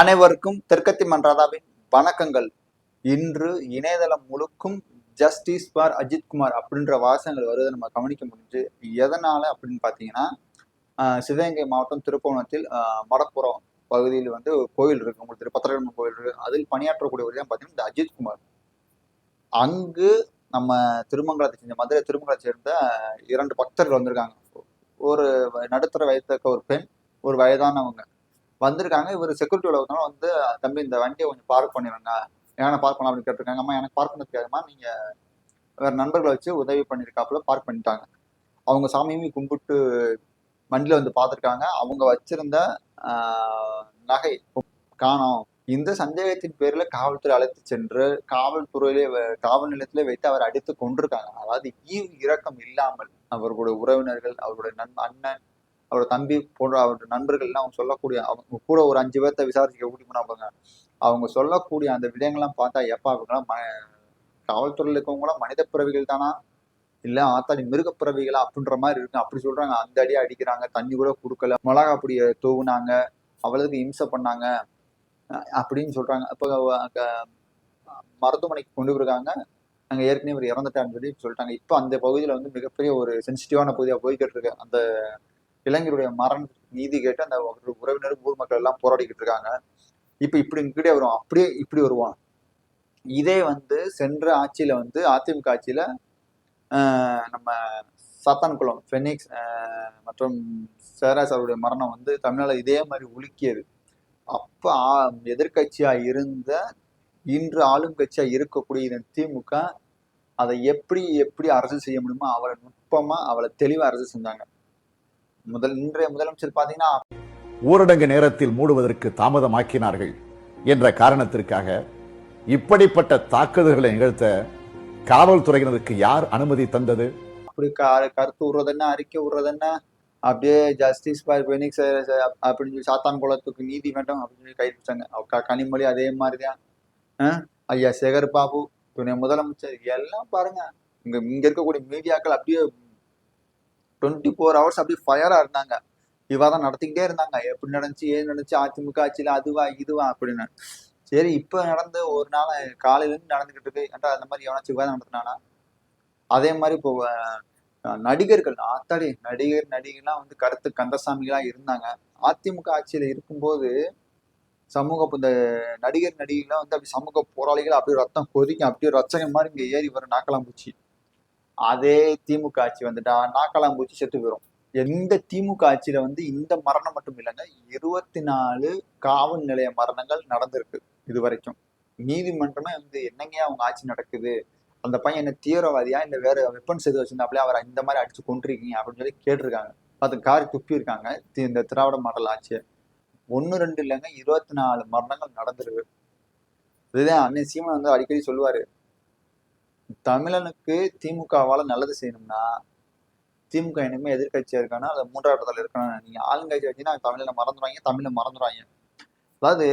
அனைவருக்கும் தெற்கத்தி மன்றாதாவின் வணக்கங்கள். இன்று இணையதளம் முழுக்கும் ஜஸ்டிஸ் ஃபார் அஜித்குமார் அப்படின்ற வாசகங்கள் வருவதை நம்ம கவனிக்க முடிஞ்சு எதனால அப்படின்னு பார்த்தீங்கன்னா சிவகங்கை மாவட்டம் திருப்பவனத்தில் மடப்புறம் பகுதியில் வந்து கோயில் இருக்கு. உங்களுக்கு திரு கோயில் இருக்கு. அதில் பணியாற்றக்கூடியவர் தான் பார்த்தீங்கன்னா இந்த அஜித்குமார் அங்கு நம்ம திருமங்கலத்தை சேர்ந்த மதுரை திருமங்கலத்தை சேர்ந்த இரண்டு பக்தர்கள் வந்திருக்காங்க. ஒரு நடுத்தர வயதுக்க ஒரு பெண் ஒரு வயதானவங்க. வந்திருக்காங்க. இவர் செக்யூரிட்டி உலகத்தினால வந்து தம்பி இந்த வண்டியை கொஞ்சம் பார்க் பண்ணிடுங்க ஏன்னா பார்க் பண்ணலாம் அப்படின்னு கேட்டிருக்காங்க. அம்மா எனக்கு பார்க் பண்ண தெரியாதுமா நீங்க வேற நண்பர்களை வச்சு உதவி பண்ணியிருக்காப்புல பார்க் பண்ணிட்டாங்க. அவங்க சாமியுமே கும்பிட்டு வண்டியில வந்து பார்த்துருக்காங்க. அவங்க வச்சிருந்த நகை காணோம். இந்த சந்தேகத்தின் பேரில் காவல்துறை அழைத்து சென்று காவல்துறையிலே காவல் நிலையத்திலே வைத்து அவர் அடித்து கொண்டிருக்காங்க அதாவது ஈவு இரக்கம் இல்லாமல் அவர்களுடைய உறவினர்கள் அவருடைய நண் அண்ணன் அவரோட தம்பி போன்ற அவரோட நண்பர்கள்லாம் அவங்க சொல்லக்கூடிய அவங்க கூட ஒரு அஞ்சு பேர்த்த விசாரிச்சுக்க கூட்டி போனாங்க அவங்க சொல்லக்கூடிய அந்த விடயங்கள்லாம் பார்த்தா எப்பா அவங்களாம் ம காவல்துறையில் இருக்கவங்களாம் மனித பிறவிகள் தானா? இல்லை ஆத்தாடி மிருகப்பிறவிகளா அப்படின்ற மாதிரி இருக்கு. அப்படி சொல்றாங்க. அந்த அடி அடிக்கிறாங்க. தண்ணி கூட கொடுக்கல. மிளகா பொடியை தூவுனாங்க. அவ்வளவுக்கு இம்சை பண்ணாங்க. அப்படின்னு சொல்றாங்க. அப்போ அங்கே மருத்துவமனைக்கு கொண்டு போயிருக்காங்க. அங்கே ஏற்கனவே இவர் இறந்துட்டான்னு சொல்லி சொல்லிட்டாங்க. இப்போ அந்த பகுதியில் வந்து மிகப்பெரிய ஒரு சென்சிட்டிவான பகுதியாக போய்கிட்டு இருக்கு. அந்த இளைஞருடைய மரண நீதி கேட்டு அந்த உறவினர் ஊர் மக்கள் எல்லாம் போராடிக்கிட்டு இருக்காங்க. இப்ப இப்படி இங்கிட்டே வரும் அப்படியே இப்படி வருவான். இதே வந்து சென்ற ஆட்சியில வந்து அதிமுக ஆட்சியில நம்ம சாத்தான்குளம் ஃபெனிக்ஸ் மற்றும் சேராஸ் மரணம் வந்து தமிழ்நாடு இதே மாதிரி உலுக்கியது. அப்ப ஆ- இருந்த இன்று ஆளும் கட்சியா இருக்கக்கூடிய இந்த திமுக அதை எப்படி எப்படி அரசு செய்ய முடியுமோ அவளை நுட்பமா அவளை தெளிவா அரசு செஞ்சாங்க. முதல் இன்றைய முதலமைச்சர் பாத்தீங்கன்னா ஊரடங்கு நேரத்தில் மூடுவதற்கு தாமதமாக்கினார்கள் என்ற காரணத்திற்காக இப்படிப்பட்ட தாக்குதல்களை நிகழ்த்த காவல்துறையினருக்கு யார் அனுமதி தந்தது? அப்படி கருத்து விடுறது என்ன அறிக்கை விடுறது என்ன அப்படியே ஜஸ்டிஸ் அப்படின்னு சொல்லி சாத்தான் குளத்துக்கு நீதி வேண்டும் அப்படின்னு சொல்லி கைது வச்சாங்க கனிமொழி அதே மாதிரிதான். ஐயா சேகர் பாபு துணை முதலமைச்சர் எல்லாம் பாருங்க. இங்க இங்க இருக்கக்கூடிய மீடியாக்கள் அப்படியே டுவெண்ட்டி ஃபோர் ஹவர்ஸ் அப்படியே ஃபயராக இருந்தாங்க. விவாதம் நடத்திக்கிட்டே இருந்தாங்க. எப்படி நடந்துச்சு ஏது நடந்துச்சு அதிமுக ஆட்சியில் அதுவா இதுவா அப்படின்னு. சரி இப்போ நடந்த ஒரு நாள் காலையிலேருந்து நடந்துக்கிட்டு இருக்கு. ஏன்டா அந்த மாதிரி எவனாச்சும் விவாதம் நடத்தினானா? அதே மாதிரி இப்போ நடிகர்கள் ஆத்தாடி நடிகர் நடிகைலாம் வந்து கருத்து கந்தசாமிகளாக இருந்தாங்க. அதிமுக ஆட்சியில் இருக்கும்போது சமூக இந்த நடிகர் நடிகைலாம் வந்து அப்படி சமூக போராளிகள் அப்படியே ரத்தம் கொதிக்கும். அப்படியே ரச்சனை மாதிரி இங்கே ஏறி வர நாக்கலாம்பூச்சி அதே திமுக ஆட்சி வந்துட்டா நாக்கலாம்பூச்சி செத்து போயிடும் எந்த திமுக ஆட்சியில வந்து இந்த மரணம் மட்டும் இல்லைங்க இருபத்தி நாலு காவல் நிலைய மரணங்கள் நடந்திருக்கு இது வரைக்கும் நீதிமன்றமே வந்து என்னங்க அவங்க ஆட்சி நடக்குது? அந்த பையன் என்ன தீவிரவாதியா? இந்த வேற வெப்பன்ஸ் எது வச்சிருந்தாப்ல அவரை இந்த மாதிரி அடிச்சு கொண்டிருக்கீங்க அப்படின்னு சொல்லி கேட்டிருக்காங்க. பார்த்து காரி துப்பி இருக்காங்க தி- இந்த திராவிட மாடல் ஆட்சியை. ஒன்று ரெண்டு இல்லைங்க இருபத்தி நாலு மரணங்கள் நடந்திருக்கு. இதுதான் அண்ணன் சீமன் வந்து அடிக்கடி சொல்லுவாரு. தமிழனுக்கு திமுகவால நல்லது செய்யணும்னா திமுக இனிமே எதிர்க்கட்சியா இருக்கானா அது மூன்றாவது இடத்துல இருக்கணும் நீங்க ஆளுங்கட்சி வச்சுன்னா தமிழ்ல மறந்துடுவாங்க தமிழ்ல மறந்துடுவாங்க. அதாவது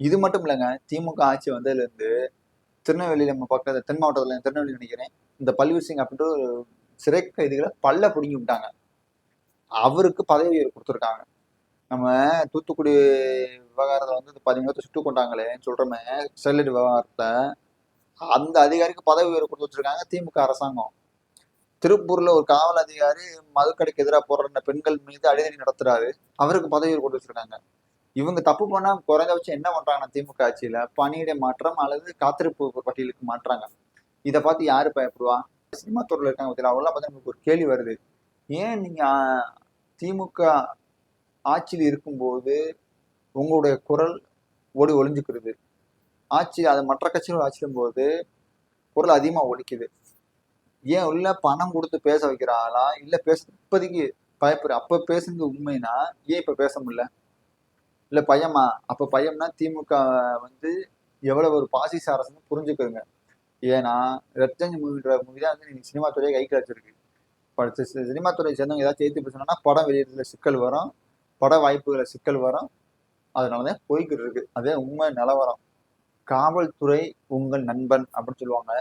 இது மட்டும் இல்லைங்க திமுக ஆட்சி வந்ததுல இருந்து திருநெல்வேலியில நம்ம பக்கத்துல தென் மாவட்டத்துல திருநெல்வேலி நினைக்கிறேன் இந்த பல்வீர் சிங் அப்படின்ற ஒரு சிறை கைதிகளை பல்ல பிடுங்கி விட்டாங்க. அவருக்கு பதவி உயர்வு கொடுத்துருக்காங்க. நம்ம தூத்துக்குடி விவகாரத்தை வந்து இந்த பதிமூணு சுட்டு கொண்டாங்களேன்னு சொல்றோமே ஸ்டெர்லைட் விவகாரத்தை அந்த அதிகாரிக்கு பதவி உயர்வு கொடுத்து வச்சிருக்காங்க திமுக அரசாங்கம். திருப்பூர்ல ஒரு காவல் அதிகாரி மதுக்கடைக்கு எதிராக போடுற பெண்கள் மீது அடிதடி நடத்துறாரு. அவருக்கு பதவி உயர்வு கொடுத்து வச்சிருக்காங்க. இவங்க தப்பு பண்ணா குறைந்தபட்சம் என்ன பண்றாங்கன்னா திமுக ஆட்சியில பணியிட மாற்றம் அல்லது காத்திருப்பு பட்டியலுக்கு மாற்றாங்க. இதை பார்த்து யாரு பயப்படுவா? சினிமா துறையில் இருக்காங்க பார்த்தீங்களா அவங்களாம் பார்த்தா நமக்கு ஒரு கேள்வி வருது. ஏன் நீங்க திமுக ஆட்சியில் இருக்கும்போது உங்களுடைய குரல் ஓடி ஒளிஞ்சுக்கிறது? ஆட்சி அது மற்ற கட்சிகள் ஆட்சியும் போது குரல் அதிகமாக ஒழிக்குது ஏன் உள்ள பணம் கொடுத்து பேச வைக்கிறாங்களா இல்லை பேச இப்போதைக்கு பயப்படுற அப்போ பேசுனது உண்மைனா ஏன் இப்போ பேச முடியல? இல்லை பயமா அப்போ பயம்னா திமுக வந்து எவ்வளவு ஒரு பாசிச அரசுன்னு புரிஞ்சுக்கிறங்க ஏன்னா ரத்தஞ்சு மூவின்ற மூவி தான் வந்து நீங்கள் சினிமா துறையை கை கிடச்சிருக்கு படிச்ச சி- சினிமா துறையை சேர்ந்தவங்க ஏதாவது சேர்த்து பேசணும்னா படம் வெளியிடுறதுல சிக்கல் வரும் பட வாய்ப்புகளை சிக்கல் வரும். அதனாலதான் போய்கிட்டு இருக்கு. அதே உண்மை நிலவரம். காவல்துறை உங்கள் நண்பன் அப்படின்னு சொல்லுவாங்க.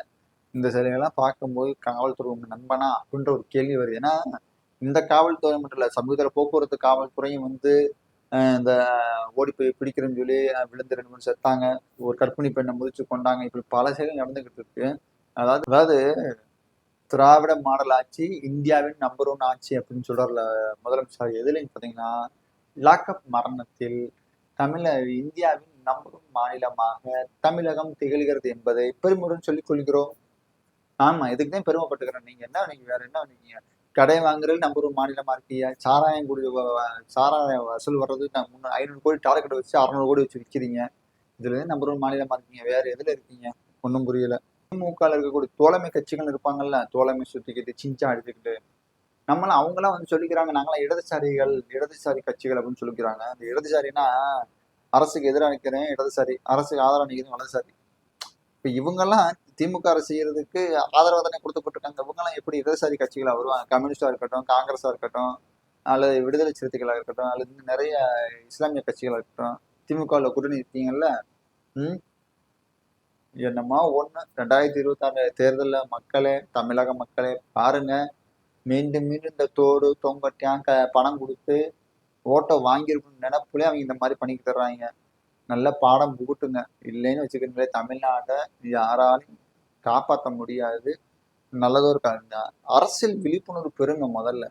இந்த சிலைகள்லாம் பார்க்கும்போது காவல்துறை உங்கள் நண்பனா அப்படின்ற ஒரு கேள்வி வருது. ஏன்னா இந்த காவல்துறை மட்டும் இல்லை சமீபத்தில் போக்குவரத்து காவல்துறையும் வந்து இந்த ஓடி போய் பிடிக்கிறேன்னு சொல்லி விழுந்து ரெண்டு மூணு செத்தாங்க. ஒரு கற்பிணி பெண்ணை முதிச்சு கொண்டாங்க. இப்படி பல செயல்கள் நடந்துகிட்டு இருக்கு. அதாவது அதாவது திராவிட மாடல் ஆட்சி இந்தியாவின் நம்பர் ஒன் ஆட்சி அப்படின்னு சொல்றாருல முதலமைச்சர். எதுலையும் பார்த்தீங்கன்னா லாக்அப் மரணத்தில் தமிழ இந்தியாவின் நம்பர் மாநிலமாக தமிழகம் திகழ்கிறது என்பதை பெருமையுடன் சொல்லிக் கொள்கிறோம். ஆமா இதுக்கு தான் பெருமைப்பட்டுக்கிறேன். நீங்க என்ன நீங்க வேற என்ன நீங்க கடை வாங்குறது நம்பர் ஒரு மாநிலமா இருக்கீங்க? சாராயம் குடி சாராயம் வசூல் வர்றது முன்னூறு ஐநூறு கோடி டார்கெட் வச்சு அறநூறு கோடி வச்சு விற்கிறீங்க இதுல இருந்து நம்ம ஒரு மாநிலமா இருக்கீங்க? வேற எதுல இருக்கீங்க? ஒன்றும் புரியல. திமுகல இருக்கக்கூடிய தோழமை கட்சிகள் இருப்பாங்கல்ல தோழமை சுத்திக்கிட்டு சிஞ்சா அடிச்சுக்கிட்டு. நம்மளாம் அவங்களாம் வந்து சொல்லிக்கிறாங்க நாங்களாம் இடதுசாரிகள் இடதுசாரி கட்சிகள் அப்படின்னு சொல்லிக்கிறாங்க. அந்த இடதுசாரினா அரசுக்கு எதிராக நிற்கிறேன் இடதுசாரி அரசுக்கு ஆதரவு நிற்கிறேன் வலதுசாரி இப்ப இவங்கெல்லாம் திமுக அரசு செய்யறதுக்கு ஆதரவு தானே கொடுத்துப்பட்டிருக்காங்க இவங்கெல்லாம் எப்படி இடதுசாரி கட்சிகளா வருவாங்க? கம்யூனிஸ்டா இருக்கட்டும் காங்கிரஸா இருக்கட்டும் அல்லது விடுதலை சிறுத்தைகளா இருக்கட்டும் அல்லது இன்னும் நிறைய இஸ்லாமிய கட்சிகளா இருக்கட்டும் திமுகவில் கூட்டணி இருக்கீங்கல்ல ம்? என்னமா ரெண்டாயிரத்தி இருபத்தாறு தேர்தலில் மக்களே தமிழக மக்களே பாருங்க. மீண்டும் மீண்டும் இந்த தோடு தொங்கட்டியான் க பணம் கொடுத்து ஓட்டை வாங்கியிருக்கணும்னு நினைப்புலே அவங்க இந்த மாதிரி பண்ணி தர்றாங்க நல்ல பாடம் புகுட்டுங்க. இல்லைன்னு வச்சுக்கிறீங்களே தமிழ்நாட்டை யாராலையும் காப்பாற்ற முடியாது. நல்லதொரு க- அரசியல் விழிப்புணர்வு பெறுங்க முதல்ல.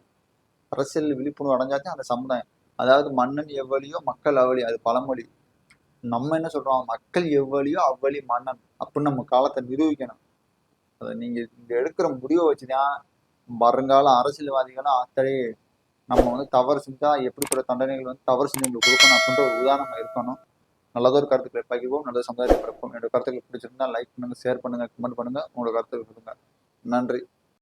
அரசியல் விழிப்புணர்வு அடைஞ்சாச்சும் அந்த சமுதாயம். அதாவது மன்னன் எவ்வளியோ மக்கள் அவ்வளி அது பழமொழி. நம்ம என்ன சொல்றோம்? மக்கள் எவ்வளியோ அவ்வளி மன்னன். அப்படின்னு நம்ம காலத்தை நிரூபிக்கணும். அதை நீங்க இங்க எடுக்கிற முடிவை வச்சுதான் வருங்கால அரசியல்வாதிகளும் அத்தனை நம்ம வந்து தவறு செஞ்சா எப்படிப்பட்ட தண்டனைகள் வந்து தவறு செஞ்சவங்களுக்கு கொடுக்கணும் அப்படின்ற ஒரு உதாரணமாக இருக்கணும். நல்லதோ ஒரு கருத்துக்களை பகிர்வோம். நல்ல சமுதாயத்தை பிறப்போம் என்னோட கருத்துக்களை பிடிச்சிருந்தா லைக் பண்ணுங்க ஷேர் பண்ணுங்க கமெண்ட் பண்ணுங்க. உங்களோட கருத்துக்கள் கொடுங்க நன்றி.